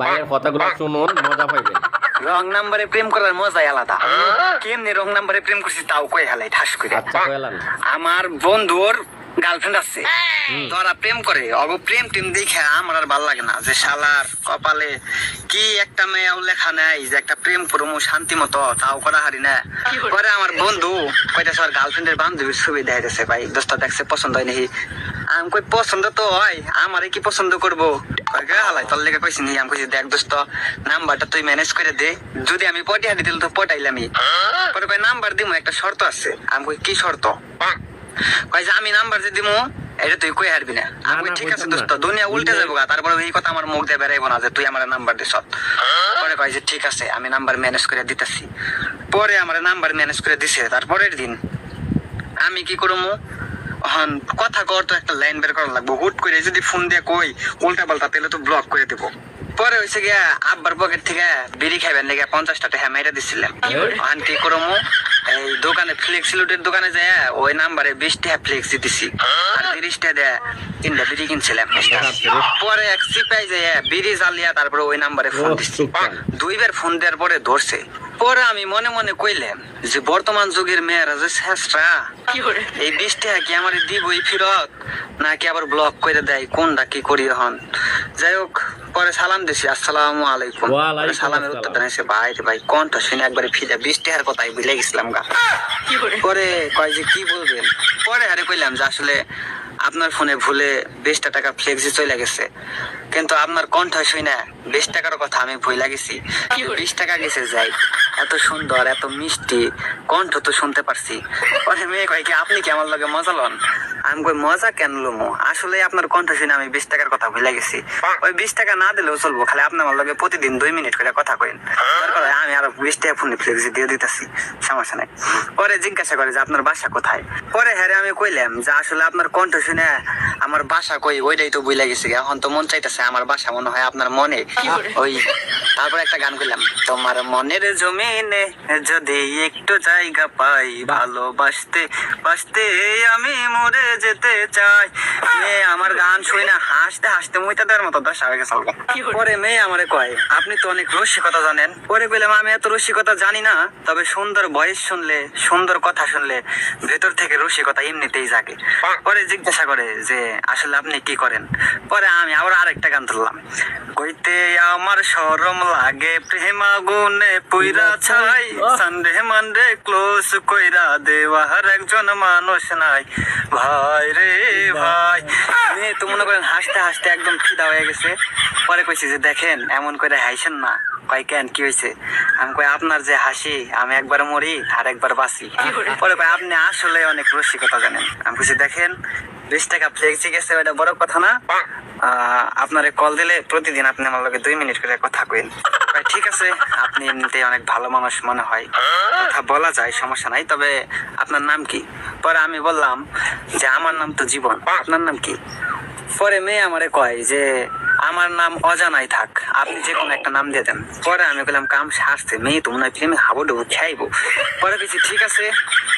বাইরের কথাগুলো শুনুন মজা পাইবেন। রং নাম্বারে প্রেম করার মজাই আলাদা। কেমনি রং নাম্বারে প্রেম করছি তাও কই হেলাই ঠাস করে আচ্ছা আমার বন্ধুর গার্লফ্রেন্ড আছে। তোরা প্রেম করে অগ প্রেম টেম দেখে আমার আর ভালো লাগে না যে শালার কপালে কি একটা মেয়েও লেখা নাই যে একটা প্রেম করব শান্তি মতো তাও করা হারি না। পরে আমার বন্ধু কইতেছে আর গার্লফ্রেন্ডের বান্ধবীর ছবি দেখাইতেছে ভাই। দোস্ত দেখছে পছন্দ হয় নাকি? আমি কই পছন্দ তো হয় আমারে কি পছন্দ করব? গে হালাই তোর লেগে কইছি নি আমি কইছি দেখ দোস্ত নাম্বারটা তুই ম্যানেজ করে দে। যদি আমি পটিয়া দিতে তো পটাইলামই। পরে কই নাম্বার দিমু একটা শর্ত আছে। আমি কই কি শর্ত? কই যে আমি নাম্বার যে দিমু এটা তুই কই হারবি না। আমি ঠিক আছে। দোস্ত দুনিয়া উল্টে যাব তারপরে এই কথা আমার মুখ দিয়ে বেরাইবো না যে তুই আমার নাম্বার দিস। পরে কয় যে ঠিক আছে আমি নাম্বার ম্যানেজ করে দিতেছি। পরে আমার নাম্বার ম্যানেজ করে দিছে তারপরের দিন আমি কি করব হন কথা কর তো একটা লাইন বের করা লাগবো। হুট করে যদি ফোন দিয়ে কই উল্টা পাল্টা তাহলে তো ব্লক করে দেবো। পরে হয়েছে গিয়া আব্বার পকেট থেকে বিড়ি খাইবেন লেগে পঞ্চাশটা টাকা মেরে দিছিলাম। আন্টি কি করব এই দোকানে ফ্লেক্সি লুটের দোকানে যায় ওই নাম্বারে বিশ টাকা ফ্লেক্সি দিছি আর তিরিশ টাকা দেয় তিনটা বিড়ি কিনছিলাম। পরে এক সিপাই যায় বিড়ি জ্বালিয়া তারপরে ওই নাম্বারে ফোন দিছি। দুইবার ফোন দেওয়ার পরে ধরছে। পরে আমি মনে মনে কইলাম যে বর্তমান যুগের মেয়েরা যে শেষরা এই বিশ টাকা কি আমার দিবই ফিরত নাকি আবার ব্লক করে দেয় কোনটা কি করি এখন? যাই হোক পরে সালাম দিছি আসসালামু আলাইকুম। সালামের উত্তর আসসালাম। জানাইছে ভাই রে ভাই কোনটা শুনে একবারে ফিরে বিশ টাকার কথাই ভুলে গেছিলাম গা। পরে কয় যে কি বলবেন? পরে আরে কইলাম যে আসলে আপনার ফোনে ভুলে বিশটা টাকা ফ্লেক্সি চলে গেছে। কিন্তু আপনার কণ্ঠ শুই না বিশ টাকার কথা আমি ভুলে গেছি। বিশ টাকা গেছে যাই এত সুন্দর এত মিষ্টি কণ্ঠ তো শুনতে পারছি। পরে মেয়ে কয় কি আপনি কি আমার লগে মজা লন? আমি কই মজা কেন লমু? আসলে আপনার কণ্ঠ শুনে আমি বিশ টাকার কথা ভুলে গেছি। ওই বিশ টাকা না দিলেও চলবো খালি আপনি আমার লগে প্রতিদিন দুই মিনিট করে কথা কইন। আমি আরও বিশ টাকা ফোনে ফ্লেক্সি দিয়ে দিতেছি সমস্যা নাই। পরে জিজ্ঞাসা করে যে আপনার বাসা কোথায়? পরে হ্যাঁ আমি কইলাম যে আসলে আপনার কণ্ঠ শুনে আমার বাসা কই ওইটাই তো বুঝলে গেছে। এখন তো মন চাইতেছে আমার বাসা মনে হয় আপনার মনে। ওই তারপর একটা গান করলাম তোমার মনের জমিনে যদি একটু জায়গা পাই ভালোবাসতে বাসতে আমি মরে যেতে চাই। মেয়ে আমার গান শুই না হাসতে হাসতে মুইতা দেওয়ার মতো দশা গেছে আলগা। পরে মেয়ে আমারে কয় আপনি তো অনেক রসিকতা জানেন। পরে কইলাম আমি এত রসিকতা জানি না তবে সুন্দর ভয়েস শুনলে সুন্দর কথা শুনলে ভেতর থেকে রসিকতা এমনিতেই জাগে। পরে জিজ্ঞাসা করে যে আসলে আপনি কি করেন? পরে আমি আবার আরেকটা গান ধরলাম কইতে আমার শরম লাগে প্রেম আগুনে পুইরা ছাই। সানডে মানডে ক্লোজ কইরা দেওয়ার একজন মানুষ নাই। ভাই রে ভাই। মেয়ে তো মনে করেন হাসতে হাসতে একদম খিদা হয়ে গেছে। পরে কইছি যে দেখেন এমন করে হাসেন না। কয় কেন? কি হয়েছে আমি কই আপনার যে হাসি আমি একবার মরি আর একবার বাঁচি। পরে কয় আপনি আসলে অনেক রসিকতা জানেন। আমি কইছি দেখেন বিশ টাকা ফ্লেক্সি গেছে ওটা বড় কথা না? আহ, আপনারে কল দিলে প্রতিদিন আপনি আমার লগে দুই মিনিট করে কথা কইন। ভাই, ঠিক আছে, আপনি এমনিতে অনেক ভালো মানুষ মনে হয়। কথা বলা যায়, সমস্যা নাই, তবে আপনার নাম কি? পরে আমি বললাম যে, আমার নাম তো জীবন। আপনার নাম কি? পরে মেয়ে আমারে কয় যে আমার নাম অজানাই থাক। আপনি যে কোনো একটা নাম দিয়ে দেন। পরে আমি বললাম কাম সারছে মেয়ে তো মনে হয় প্রেমে হাবো ডুবো খাইবো। পরে কিছু ঠিক আছে।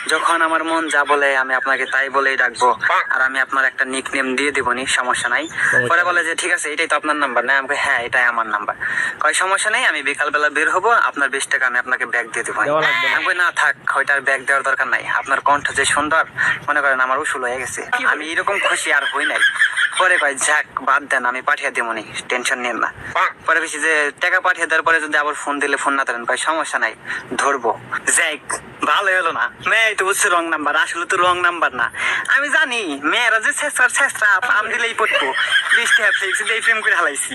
যখন আমার মন যা বলে আমি আপনাকে তাই বলেই ডাকবো। আর আমি আপনার একটা নিক নেম দিয়ে দিব নি সমস্যা নাই। পরে বলে যে ঠিক আছে এটাই তো আপনার নাম্বার না আমাকে হ্যাঁ এটাই আমার নাম্বার কয় সমস্যা নেই আমি বিকালবেলা বের হব আপনার বিশ টাকা আমি আপনাকে ব্যাগ দিয়ে দেবো না। আমি না থাক ওইটার ব্যাগ দেওয়ার দরকার নাই। আপনার কণ্ঠ যে সুন্দর মনে করেন আমার উসুল হয়ে গেছে। আমি এরকম খুশি আর হই নাই। পরে কয় যাক বাদ দেন আমি পাঠিয়ে দেবো নি টেনশন নেন না। পরে বেশি যে টাকা পাঠিয়ে দেওয়ার পরে যদি আবার ফোন দিলে ফোন না ধরেন কয় সমস্যা নাই ধরবো। যাক ভালো হলো না। মেয়ে তো বুঝছে রং নাম্বার আসলে তো রং নাম্বার না। আমি জানি মেয়েরা যে শেষরা শেষরা আম দিলেই পড়ব বৃষ্টি এই দিয়ে প্রেম করে হালাইছি।